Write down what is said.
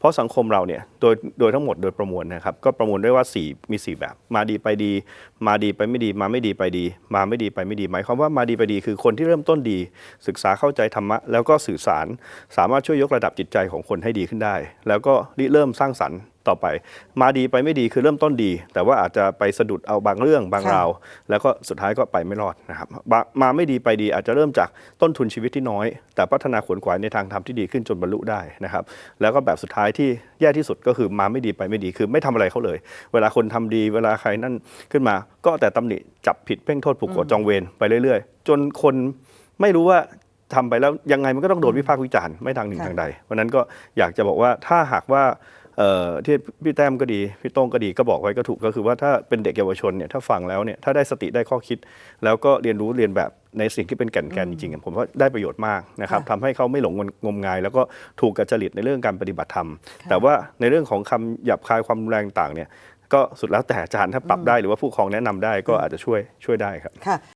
เพราะสังคมเราเนี่ยโดยโดยทั้งหมดโดยประมวลนะครับก็ประมวลได้ว่าสี่มีสี่แบบ มาดีไปดี มาดีไปไม่ดี มาไม่ดีไปดี มาไม่ดีไปไม่ดี หมายความว่ามาดีไปดีคือคนที่เริ่มต้นดี ศึกษาเข้าใจธรรมะ แล้วก็สื่อสารสามารถช่วยยกระดับจิตใจของคนให้ดีขึ้นได้ แล้วก็ริเริ่มสร้างสรรค์ ต่อไป มาดีไปไม่ดีคือเริ่มต้นดี แต่ว่าอาจจะไปสะดุดเอาบางเรื่องบางค่ะราว แล้วก็สุดท้ายก็ไปไม่รอดนะครับมามาไม่ดีไปดีอาจจะเริ่มจากต้นทุนชีวิตที่น้อย แต่พัฒนาขวนขวายในทางธรรมที่ดีขึ้นจนบรรลุได้นะครับแล้วก็แบบสุดท้ายที่แย่ที่สุดก็คือมาไม่ดีไปไม่ดีคือไม่ทำอะไรเขาเลย เวลาคนทำดีเวลาใครนั่นขึ้นมา ก็แต่ตำหนิจับผิดเพ่งโทษผูกโกรธจองเวรไปเรื่อย ๆ จนคนไม่รู้ว่าทำไปแล้วยังไงมันก็ต้องโดนวิพากษ์วิจารณ์ไม่ทางหนึ่งค่ะทางใด เพราะฉะนั้นก็อยากจะบอกว่าถ้าหากว่าเอ่อ ที่พี่แต้มก็ดีพี่โต้งก็ดีก็บอกไว้ก็ถูกก็คือว่าถ้าเป็นเด็กเยาวชนเนี่ยถ้าฟังแล้วเนี่ยถ้าได้สติได้ข้อคิด แล้วก็เรียนรู้เรียนแบบในสิ่งที่เป็นแก่นแกนจริงๆอะผมว่าได้ประโยชน์มากนะครับค่ะทำให้เขาไม่หลงงมงาย แล้วก็ถูกกับจริตในเรื่องการปฏิบัติธรรมค่ะแต่ว่าในเรื่องของคำหยาบคายความรุนแรงต่างเนี่ยก็สุดแล้วแต่อาจารย์ถ้าปรับได้หรือว่าผู้ปกครองแนะนำได้ก็อาจจะช่วยช่วยได้ครับค่ะ